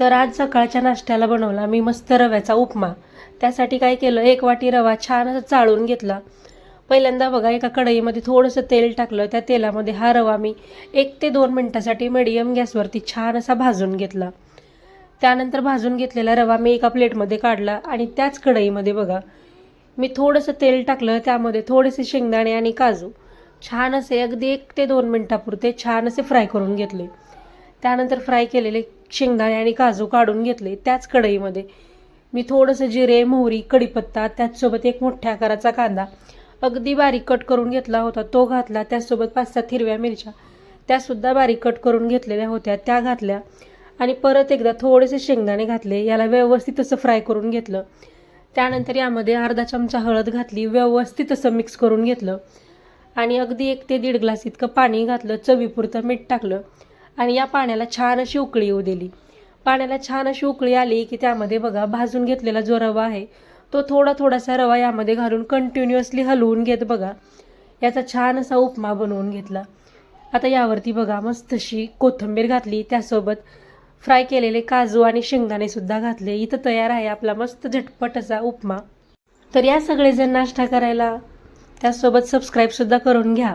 तर आज सकाळच्या नाश्त्याला बनवला मी मस्त रव्याचा उपमा. त्यासाठी काय केलं एक वाटी रवा छान असं चाळून घेतला. पहिल्यांदा बघा एका कढईमध्ये थोडंसं तेल टाकलं. त्या तेलामध्ये हा रवा मी एक ते दोन मिनटासाठी मिडियम गॅसवरती छान असा भाजून घेतला. त्यानंतर भाजून घेतलेला रवा मी एका प्लेटमध्ये काढला आणि त्याच कढईमध्ये बघा मी थोडंसं तेल टाकलं. त्यामध्ये थोडेसे शेंगदाणे आणि काजू छान असे अगदी एक ते दोन मिनटापुरते छान असे फ्राय करून घेतले. त्यानंतर फ्राय केलेले शेंगदाणे आणि काजू काढून घेतले त्याच कढईमध्ये. मी थोडंसं जिरे मोहरी कढीपत्ता त्याचसोबत एक मोठ्या आकाराचा कांदा अगदी बारीक कट करून घेतला होता. तो घातला त्याचसोबत पाच सात हिरव्या मिरच्या त्यासुद्धा बारीक कट करून घेतलेल्या होत्या. त्या घातल्या आणि परत एकदा थोडेसे शेंगदाणे घातले याला व्यवस्थित असं फ्राय करून घेतलं. त्यानंतर यामध्ये अर्धा चमचा हळद घातली व्यवस्थित असं मिक्स करून घेतलं आणि अगदी एक ते दीड ग्लास इतकं पाणी घातलं चवीपुरतं मीठ टाकलं. आणि या पाण्याला छान अशी उकळी येऊ दिली. पाण्याला छान अशी उकळी आली की त्यामध्ये बघा भाजून घेतलेला जो रवा आहे तो थोडा थोडासा रवा यामध्ये घालून कंटिन्युअसली हलवून घेत बघा. याचा छान असा उपमा बनवून घेतला. आता यावरती बघा मस्त अशी कोथिंबीर घातली. त्यासोबत फ्राय केलेले काजू आणि शेंगदाणे सुद्धा घातले. इथं तयार आहे आपला मस्त झटपट असा उपमा. तर या सगळेजण नाश्ता करायला त्यासोबत सबस्क्राईबसुद्धा करून घ्या.